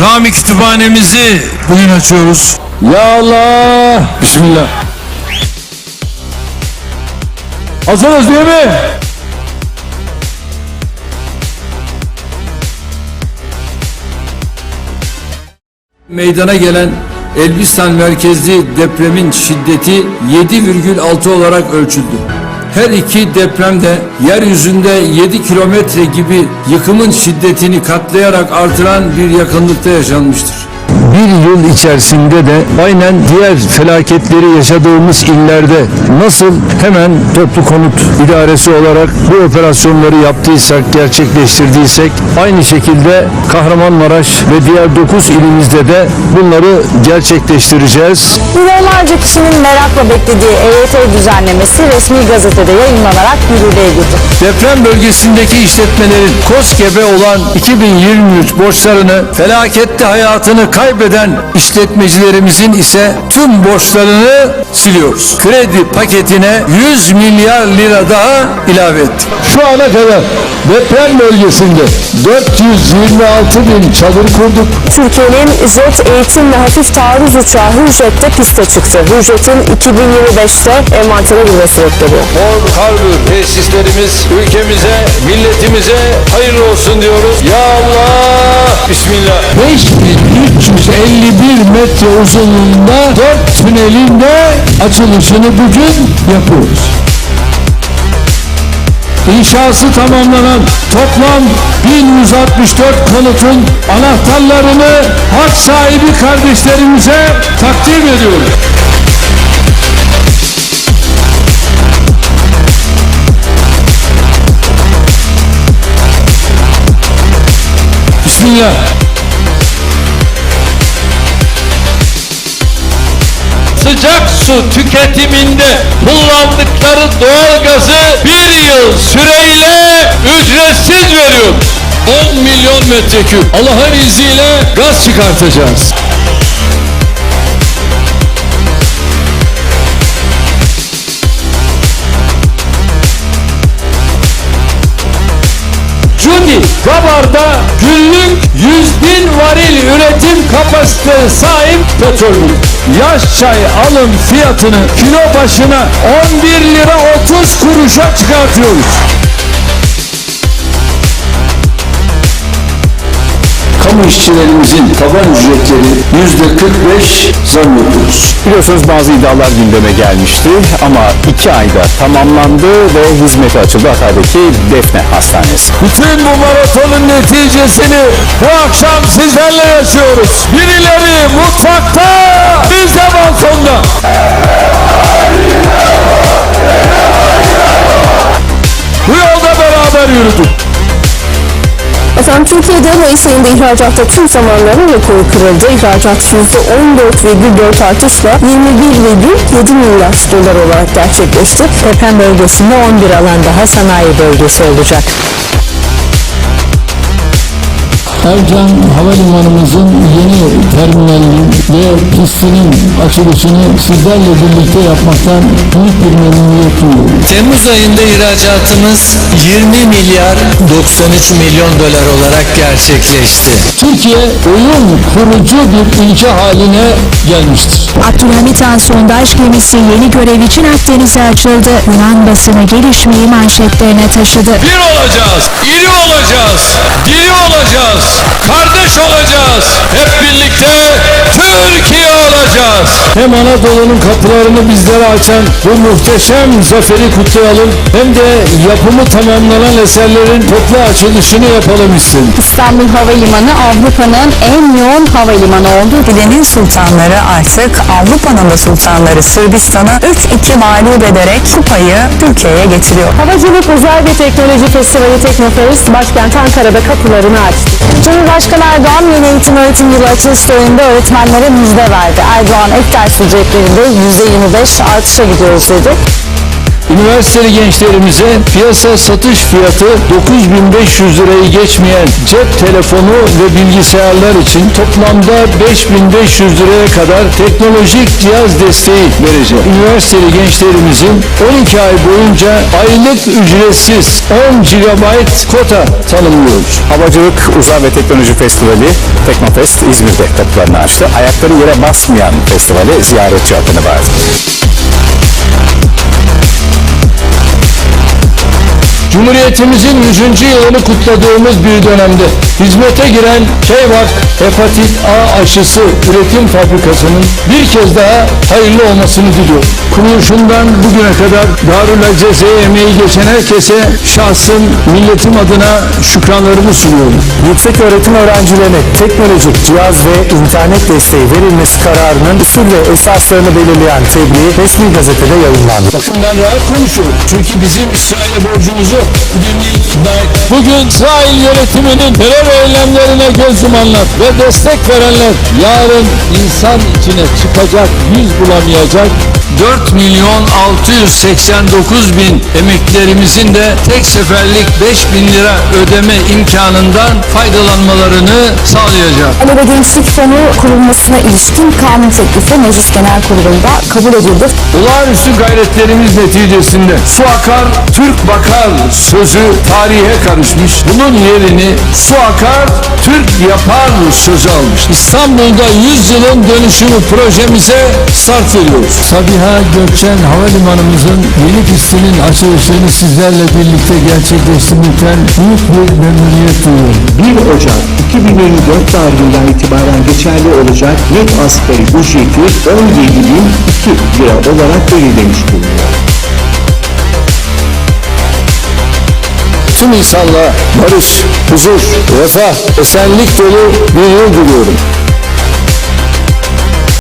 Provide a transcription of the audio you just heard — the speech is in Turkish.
Rami Kütüphanemizi bugün açıyoruz. Ya Allah! Bismillah. Hazırız değil mi? Meydana gelen Elbistan merkezli depremin şiddeti 7,6 olarak ölçüldü. Her iki depremde yeryüzünde 7 kilometre gibi yıkımın şiddetini katlayarak artıran bir yakınlıkta yaşanmıştır. Bir yıl içerisinde de aynen diğer felaketleri yaşadığımız illerde nasıl hemen toplu konut idaresi olarak bu operasyonları yaptıysak, gerçekleştirdiysek aynı şekilde Kahramanmaraş ve diğer 9 ilimizde de bunları gerçekleştireceğiz. Milyonlarca kişinin merakla beklediği EYT düzenlemesi resmi gazetede yayınlanarak yürürlüğe girdi. Deprem bölgesindeki işletmelerin koskebe olan 2023 borçlarını felakette hayatını kaybeden işletmecilerimizin ise tüm borçlarını siliyoruz. Kredi paketine 100 milyar lira daha ilave ettik. Şu ana kadar deprem bölgesinde 426 bin çadır kurduk. Türkiye'nin jet eğitim ve hafif taarruz uçağı Hürjet'te piste çıktı. Hürjet'in 2025'te envantere girmesi bekleniyor. Mor Kargı tesislerimiz ülkemize, milletimize hayırlı olsun diyoruz. Ya Allah! Bismillah. 5351 metre uzunluğunda 4 tünelin de açılışını bugün yapıyoruz. İnşası tamamlanan toplam 1164 konutun anahtarlarını hak sahibi kardeşlerimize takdim ediyoruz. Bismillah. sıcak su tüketiminde kullandıkları doğalgazı bir yıl süreyle ücretsiz veriyoruz. 10 milyon metreküp Allah'ın izniyle gaz çıkartacağız. Cudi Gabar'da günlük 100 bin varil üretim kapasitesine sahip petrol buluyor. Yaş çay alım fiyatını kilo başına 11 lira 30 kuruşa çıkartıyoruz. Kamu işçilerimizin taban ücretleri yüzde 45 zam yapıyoruz. Biliyorsunuz bazı iddialar gündeme gelmişti ama iki ayda tamamlandı ve hizmete açıldı Hatay'daki Defne Hastanesi. Bütün bu maratonun neticesini bu akşam sizlerle yaşıyoruz. Birileri mutfakta, biz de balkonda. Bu yolda beraber yürüdük. Efendim Türkiye'de Mayıs ayında ihracatta tüm zamanların rekoru kırıldı. İhracat %14,4 artışla 21,7 milyar dolar olarak gerçekleşti. Deprem bölgesinde 11 alan daha sanayi bölgesi olacak. Ercan Havalimanımızın yeni terminalinin ve pistinin açılışını sizlerle birlikte yapmaktan büyük bir memnuniyet duyuyorum. Temmuz ayında ihracatımız 20 milyar 93 milyon dolar olarak gerçekleşti. Türkiye oyun kurucu bir ülke haline gelmiştir. Abdülhamit Han sondaj gemisi yeni görev için Akdeniz'e açıldı. Yunan basını gelişmeyi manşetlerine taşıdı. Bir olacağız, iri olacağız, diri olacağız, kardeş olacağız. Hep birlikte Türkiye olacağız. Hem Anadolu'nun kapılarını bizlere açan bu muhteşem zaferi kutlayalım hem de yapımı tamamlanan eserlerin toplu açılışını yapalım istedim. İstanbul Havalimanı Avrupa'nın en yoğun havalimanı oldu. Filenin sultanları artık Avrupa'nın da sultanları Sırbistan'a 3-2 mağlup ederek kupayı Türkiye'ye getiriyor. Havacılık Uzay ve Teknoloji Festivali Teknofest başkent Ankara'da kapılarını açtı. Cumhurbaşkanı Erdoğan yeni eğitim öğretim yılı açılış töreninde öğretmenlere müjde verdi. Erdoğan ek ders ücretlerinde %25 artışa gidiyoruz dedi. Üniversiteli gençlerimize piyasa satış fiyatı 9500 lirayı geçmeyen cep telefonu ve bilgisayarlar için toplamda 5500 liraya kadar teknolojik cihaz desteği vereceğiz. Üniversiteli gençlerimizin 12 ay boyunca aylık ücretsiz 10 GB kota tanımlıyoruz. Havacılık Uzay ve Teknoloji Festivali Teknofest İzmir'de kapılarını açtı. Ayakları yere basmayan festivale ziyaretçi akını vardı. Cumhuriyetimizin 100. yılını kutladığımız bir dönemde hizmete giren Keyvak Hepatit A aşısı üretim fabrikasının bir kez daha hayırlı olmasını diliyorum. Kuruluşundan bugüne kadar Darül Azize'ye emeği geçen herkese şahsım, milletim adına şükranlarımı sunuyorum. Yüksek öğretim öğrencilerine teknolojik cihaz ve internet desteği verilmesi kararının usul ve esaslarını belirleyen tebliğ resmi gazetede yayınlandı. Bakın ben rahat konuşuyorum. Çünkü bizim İsrail'e borcumuz yok. Bugün İsrail yönetiminin terör eylemlerine göz yumanlar ve destek verenler yarın insan içine çıkacak, yüz bulamayacak 4 milyon 689 bin emeklerimizin de tek seferlik 5 bin lira ödeme imkanından faydalanmalarını sağlayacak. Ve Gençlik Fonu kurulmasına ilişkin kanun teklifi Meclis Genel Kurulu'nda kabul edildi. Olağanüstü gayretlerimiz neticesinde su akar, Türk bakar sözü tarihe karışmış. Bunun yerini su akar, Türk yapar sözü almış. İstanbul'da 100 yılın dönüşümü projemize start veriyoruz. Sabiha Gökçen Havalimanımızın yeni pistinin açılışını sizlerle birlikte gerçekleştirmekten büyük bir memnuniyet duyuyorum. 1 Ocak 2024 tarihinden itibaren geçerli olacak net asgari ücreti 17.002 lira olarak belirlemiş. Tüm barış, huzur, refah, esenlik dolu bir yıl diliyorum.